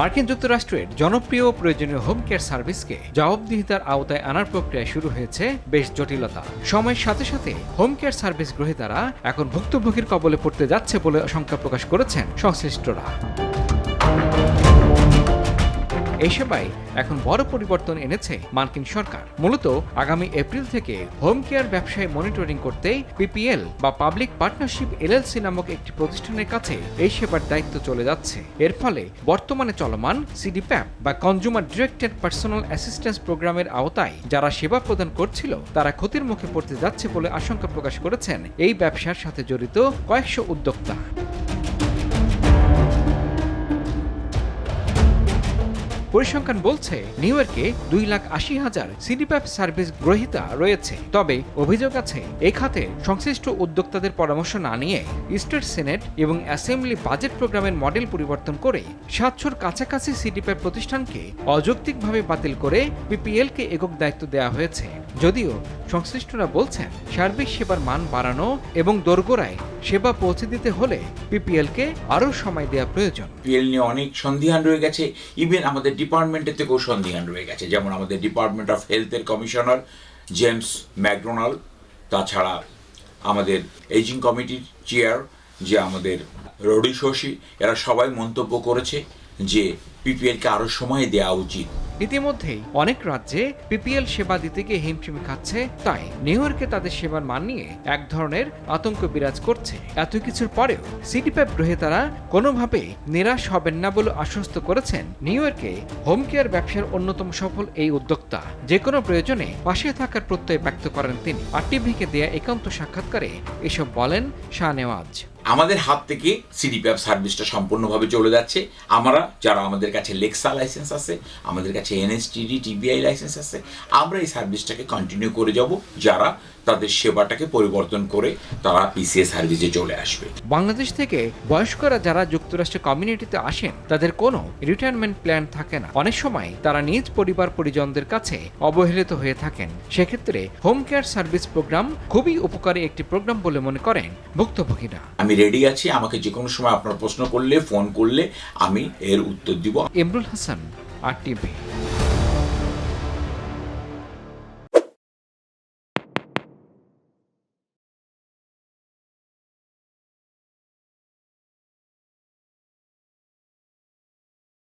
মার্কিন যুক্তরাষ্ট্রের জনপ্রিয় প্রয়োজনীয় হোম কেয়ার সার্ভিসকে জবাবদিহিতার আওতায় আনার প্রক্রিয়া শুরু হয়েছে বেশ জটিলতা। সময়ের সাথে সাথে হোম কেয়ার সার্ভিস গ্রহীতারা এখন ভুক্তভোগীর কবলে পড়তে যাচ্ছে বলে আশঙ্কা প্রকাশ করেছেন সংশ্লিষ্টরা। এই সেবায় এখন বড় পরিবর্তন এনেছে মার্কিন সরকার। মূলত আগামী এপ্রিল থেকে হোম কেয়ার ব্যবসায় মনিটরিং করতে পিপিএল বা পাবলিক পার্টনারশিপ এলএলসি নামক একটি প্রতিষ্ঠানের কাছে এই সেবার দায়িত্ব চলে যাচ্ছে। এর ফলে বর্তমানে চলমান সিডিপ্যাপ বা কনজুমার ডিরেক্টেড পার্সোনাল অ্যাসিস্ট্যান্স প্রোগ্রামের আওতায় যারা সেবা প্রদান করছিল, তারা ক্ষতির মুখে পড়তে যাচ্ছে বলে আশঙ্কা প্রকাশ করেছেন। এই ব্যবসার সাথে জড়িত কয়েকশো উদ্যোক্তা। পরিসংখ্যান বলছে, নিউ ইয়র্কে দুই লাখ আশি হাজার সিডিপ্যাপ সার্ভিস গ্রহীতা রয়েছে। তবে অভিযোগ আছে, এই খাতে সংশ্লিষ্ট উদ্যোক্তাদের পরামর্শ না নিয়ে স্টেট সেনেট এবং অ্যাসেম্বলি বাজেট প্রোগ্রামের মডেল পরিবর্তন করে সাতশোর কাছাকাছি সিডিপ্যাপ প্রতিষ্ঠানকে অযৌক্তিকভাবে বাতিল করে পিপিএলকে একক দায়িত্ব দেওয়া হয়েছে। যদিও সংশ্লিষ্টরা বলছেন, সার্বিক সেবার মান বাড়ানো এবং দোরগোড়ায় সেবা পৌঁছে দিতে হলে পিপিএলকে আরও সময় দেওয়া প্রয়োজন। পিএল নিয়ে অনেক সন্দিহান রয়ে গেছে। ইভেন আমাদের ডিপার্টমেন্টের থেকেও সন্দিহান রয়ে গেছে। যেমন আমাদের ডিপার্টমেন্ট অফ হেলথের কমিশনার জেমস ম্যাকডোনাল্ড তাছাড়া আমাদের এজিং কমিটির চেয়ার যে আমাদের রডি শশী এরা সবাই মন্তব্য করেছে যে পিপিএলকে আরও সময় দেওয়া উচিত। ইতিমধ্যেই অনেক রাজ্যে পিপিএল সেবা দিতে গিয়ে হিমশিম খাচ্ছে, তাই নিউ ইয়র্কে তাদের সেবার মান নিয়ে এক ধরনের আতঙ্ক বিরাজ করছে। এত কিছুর পরেও সিডিপ্যাপ গ্রহীতারা কোনোভাবে নিরাশ হবেন না বলে আশ্বস্ত করেছেন নিউ ইয়র্কে হোম কেয়ার ব্যবসার অন্যতম সফল এই উদ্যোক্তা। যে কোনো প্রয়োজনে পাশে থাকার প্রত্যয় ব্যক্ত করেন তিনি। আর টিভিকে দেয়া একান্ত সাক্ষাৎকারে এসব বলেন শাহনেওয়াজ আমাদের হাত থেকে সিডিপিএফ সার্ভিসটা সম্পূর্ণভাবে চলে যাচ্ছে। আমরা, যারা আমাদের কাছে লেক্সা লাইসেন্স আছে, আমাদের কাছে এনএসটিডি টিবিআই লাইসেন্স আছে, আমরা এই সার্ভিসটাকে কন্টিনিউ করে যাব। যারা তাদের সেবাটাকে পরিবর্তন করে তারা পিসিএ সার্ভিসে চলে আসবে। বাংলাদেশ থেকে বয়স্করা যারা যুক্তরাষ্ট্রের কমিউনিটিতে আসেন তাদের কোনো রিটায়ারমেন্ট প্ল্যান থাকে না। অনেক সময় তারা নিজ পরিবার পরিজনদের কাছে অবহেলিত হয়ে থাকেন। সেক্ষেত্রে হোম কেয়ার সার্ভিস প্রোগ্রাম খুবই উপকারী একটি প্রোগ্রাম বলে মনে করেন ভুক্তভোগীরা। আমি রেডি আছি আমাকে যে কোনো সময় আপনার প্রশ্ন করলে ফোন করলে আমি এর উত্তর দিব। ইমরুল হাসান আর টিভি